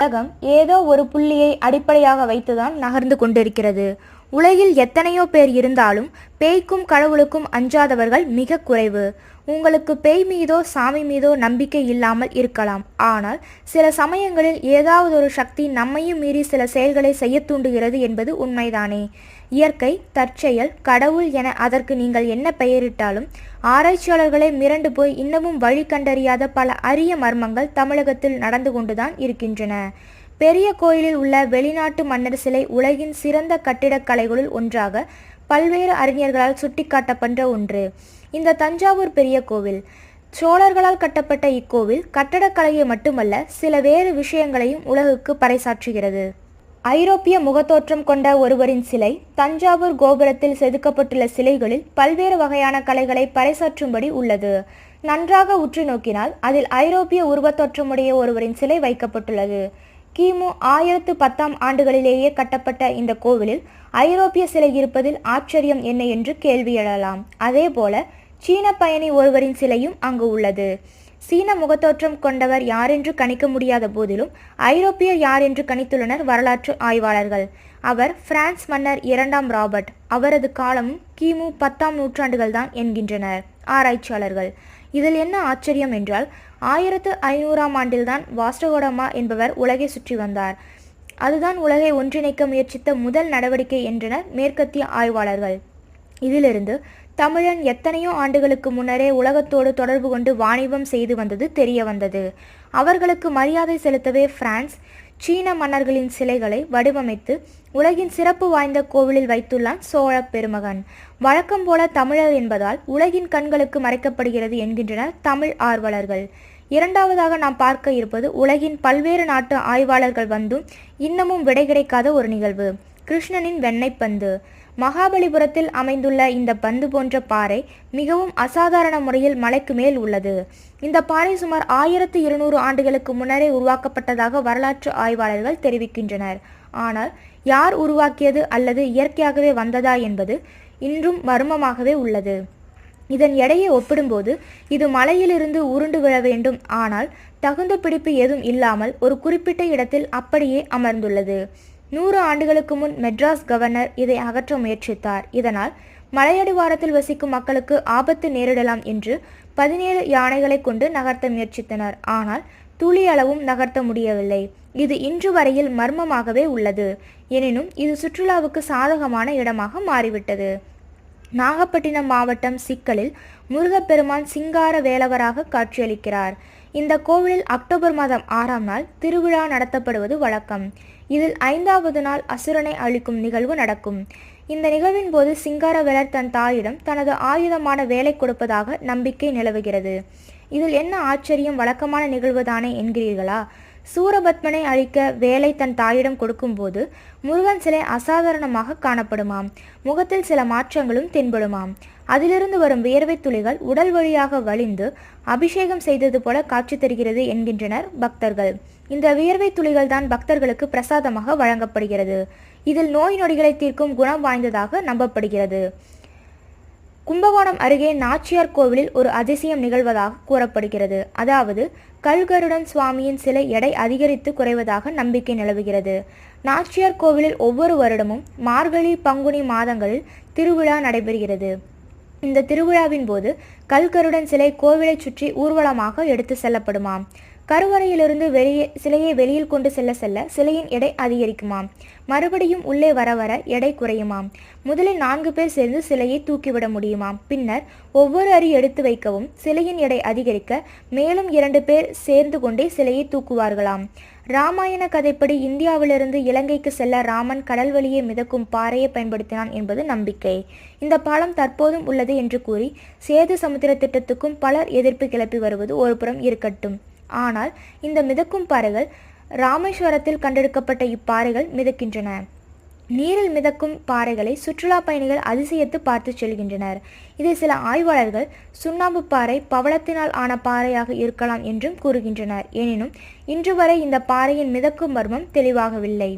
உலகம் ஏதோ ஒரு புள்ளியை அடிப்படையாக வைத்துதான் நகர்ந்து கொண்டிருக்கிறது. உலகில் எத்தனையோ பேர் இருந்தாலும் பேய்க்கும் கடவுளுக்கும் அஞ்சாதவர்கள் மிக குறைவு. உங்களுக்கு பேய் மீதோ சாமி மீதோ நம்பிக்கை இல்லாமல் இருக்கலாம். ஆனால் சில சமயங்களில் ஏதாவது ஒரு சக்தி நம்மையும் மீறி சில செயல்களை செய்ய தூண்டுகிறது என்பது உண்மைதானே. இயற்கை தற்செயல் கடவுள் என அதற்கு நீங்கள் என்ன பெயரிட்டாலும் ஆராய்ச்சியாளர்களை மிரண்டு போய் இன்னமும் வழி கண்டறியாத பல அரிய மர்மங்கள் தமிழகத்தில் நடந்து கொண்டுதான் இருக்கின்றன. பெரிய கோயிலில் உள்ள வெளிநாட்டு மன்னர் சிலை உலகின் சிறந்த கட்டிடக்கலைகளுள் ஒன்றாக பல்வேறு அறிஞர்களால் சுட்டிக்காட்டப்பட்ட ஒன்று. இந்த தஞ்சாவூர் பெரிய கோவில். சோழர்களால் கட்டப்பட்ட இக்கோவில் கட்டடக்கலையை மட்டுமல்ல சில வேறு விஷயங்களையும் உலகுக்கு பறைசாற்றுகிறது. ஐரோப்பிய முகத்தோற்றம் கொண்ட ஒருவரின் சிலை தஞ்சாவூர் கோபுரத்தில் செதுக்கப்பட்டுள்ள சிலைகளில் பல்வேறு வகையான கலைகளை பறைசாற்றும்படி உள்ளது. நன்றாக உற்று நோக்கினால் அதில் ஐரோப்பிய உருவத்தோற்றமுடைய ஒருவரின் சிலை வைக்கப்பட்டுள்ளது. கிமு ஆயிரத்து பத்தாம் ஆண்டுகளிலேயே கட்டப்பட்ட இந்த கோவிலில் ஐரோப்பிய சிலை இருப்பதில் ஆச்சரியம் என்ன என்று கேள்வி எழலாம். அதேபோல சீன பயணி ஒருவரின் சிலையும் அங்கு உள்ளது. சீன முகத்தோற்றம் கொண்டவர் யாரென்று கணிக்க முடியாத போதிலும் ஐரோப்பியர் யார் என்று கணித்துள்ளனர் வரலாற்று ஆய்வாளர்கள். அவர் பிரான்ஸ் மன்னர் இரண்டாம் ராபர்ட். அவரது காலமும் கிமு பத்தாம் நூற்றாண்டுகள் தான் என்கின்றனர். ஆராய்ச்சியாளர்கள். இதில் என்ன ஆச்சரியம் என்றால் ஆயிரத்து ஐநூறாம் ஆண்டில்தான் வாஸ்டகோடமா என்பவர் உலகை சுற்றி வந்தார். அதுதான் உலகை ஒன்றிணைக்க முயற்சித்த முதல் நடவடிக்கை என்றனர் மேற்கத்திய ஆய்வாளர்கள். இதிலிருந்து தமிழன் எத்தனையோ ஆண்டுகளுக்கு முன்னரே உலகத்தோடு தொடர்பு கொண்டு வாணிபம் செய்து வந்தது தெரிய வந்தது. அவர்களுக்கு மரியாதை செலுத்தவே பிரான்ஸ் சீன மன்னர்களின் சிலைகளை வடிவமைத்து உலகின் சிறப்பு வாய்ந்த கோவிலில் வைத்துள்ளான் சோழ பெருமகன். வழக்கம் போல தமிழர் என்பதால் உலகின் கண்களுக்கு மறைக்கப்படுகிறது என்கின்றனர் தமிழ் ஆர்வலர்கள். இரண்டாவதாக நாம் பார்க்க இருப்பது உலகின் பல்வேறு நாட்டு ஆய்வாளர்கள் வந்தும் இன்னமும் விடை கிடைக்காத ஒரு நிகழ்வு. கிருஷ்ணனின் வெண்ணெய் பந்து மகாபலிபுரத்தில் அமைந்துள்ள இந்த பந்து போன்ற பாறை மிகவும் அசாதாரண முறையில் மலைக்கு மேல் உள்ளது. இந்த பாறை சுமார் ஆயிரத்து இருநூறு ஆண்டுகளுக்கு முன்னரே உருவாக்கப்பட்டதாக வரலாற்று ஆய்வாளர்கள் தெரிவிக்கின்றனர். ஆனால் யார் உருவாக்கியது அல்லது இயற்கையாகவே வந்ததா என்பது இன்றும் மர்மமாகவே உள்ளது. இதன் எடையை ஒப்பிடும்போது இது மலையிலிருந்து உருண்டு விழ வேண்டும். ஆனால் தகுந்த பிடிப்பு எதுவும் இல்லாமல் ஒரு குறிப்பிட்ட இடத்தில் அப்படியே அமர்ந்துள்ளது. நூறு ஆண்டுகளுக்கு முன் மெட்ராஸ் கவர்னர் இதை அகற்ற முயற்சித்தார். இதனால் மலையடிவாரத்தில் வசிக்கும் மக்களுக்கு ஆபத்து நேரிடலாம் என்று பதினேழு யானைகளை கொண்டு நகர்த்த முயற்சித்தனர். ஆனால் துளி அளவும் நகர்த்த முடியவில்லை. இது இன்று வரையில் மர்மமாகவே உள்ளது. எனினும் இது சுற்றுலாவுக்கு சாதகமான இடமாக மாறிவிட்டது. நாகப்பட்டினம் மாவட்டம் சிக்கலில் முருகப்பெருமான் சிங்கார வேலவராக காட்சியளிக்கிறார். இந்த கோவிலில் அக்டோபர் மாதம் ஆறாம் நாள் திருவிழா நடத்தப்படுவது வழக்கம். இதில் ஐந்தாவது நாள் அசுரனை அளிக்கும் நிகழ்வு நடக்கும். இந்த நிகழ்வின் போது சிங்காரவேலர் தன் தாயிடம் தனது ஆயுதமான வேலை கொடுப்பதாக நம்பிக்கை நிலவுகிறது. இதில் என்ன ஆச்சரியம் வழக்கமான நிகழ்வுதானே என்கிறீர்களா? சூரபத்மனை அழிக்க வேலை தன் தாயிடம் கொடுக்கும்போது முருகன் சிலை அசாதாரணமாக காணப்படுமாம். முகத்தில் சில மாற்றங்களும் தென்படுமாம். அதிலிருந்து வரும் வியர்வை துளிகள் உடல் வழியாக வழிந்து அபிஷேகம் செய்தது போல காட்சி தருகிறது என்கின்றனர் பக்தர்கள். இந்த வியர்வை துளிகள் தான் பக்தர்களுக்கு பிரசாதமாக வழங்கப்படுகிறது. இதில் நோய் நொடிகளை தீர்க்கும் குணம் வாய்ந்ததாக நம்பப்படுகிறது. கும்பகோணம் அருகே நாச்சியார் கோவிலில் ஒரு அதிசயம் நிகழ்வதாக கூறப்படுகிறது. அதாவது கல்கருடன் சுவாமியின் சிலை எடை அதிகரித்து குறைவதாக நம்பிக்கை நிலவுகிறது. நாச்சியார் கோவிலில் ஒவ்வொரு வருடமும் மார்கழி பங்குனி மாதங்களில் திருவிழா நடைபெறுகிறது. இந்த திருவிழாவின் போது கல்கருடன் சிலை கோவிலை சுற்றி ஊர்வலமாக எடுத்து செல்லப்படுமாம். கருவறையிலிருந்து வெளியே சிலையை வெளியில் கொண்டு செல்ல செல்ல சிலையின் எடை அதிகரிக்குமாம். மறுபடியும் உள்ளே வர வர எடை குறையுமாம். முதலில் நான்கு பேர் சேர்ந்து சிலையை தூக்கிவிட முடியுமாம். பின்னர் ஒவ்வொரு அரி எடுத்து வைக்கவும் சிலையின் எடை அதிகரிக்க மேலும் இரண்டு பேர் சேர்ந்து கொண்டே சிலையை தூக்குவார்களாம். ராமாயண கதைப்படி இந்தியாவிலிருந்து இலங்கைக்கு செல்ல ராமன் கடல் வழியே மிதக்கும் பாறையை பயன்படுத்தினான் என்பது நம்பிக்கை. இந்த பாலம் தற்போதும் உள்ளது என்று கூறி சேது சமுத்திர திட்டத்துக்கும் பலர் எதிர்ப்பு கிளப்பி வருவது ஒருபுறம் இருக்கட்டும். ஆனால் இந்த மிதக்கும் பாறைகள் ராமேஸ்வரத்தில் கண்டெடுக்கப்பட்ட இப்பாறைகள் மிதக்கின்றன. நீரில் மிதக்கும் பாறைகளை சுற்றுலா பயணிகள் அதிசயத்து பார்த்து செல்கின்றனர். இதை சில ஆய்வாளர்கள் சுண்ணாம்பு பாறை பவளத்தினால் ஆன பாறையாக இருக்கலாம் என்றும் கூறுகின்றனர். எனினும் இன்று வரை இந்த பாறையின் மிதக்கும் மர்மம் தெளிவாகவில்லை.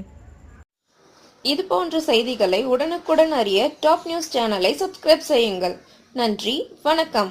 இது போன்ற செய்திகளை உடனுக்குடன் அறிய டாப் நியூஸ் சேனலை சப்ஸ்கிரைப் செய்யுங்கள். நன்றி வணக்கம்.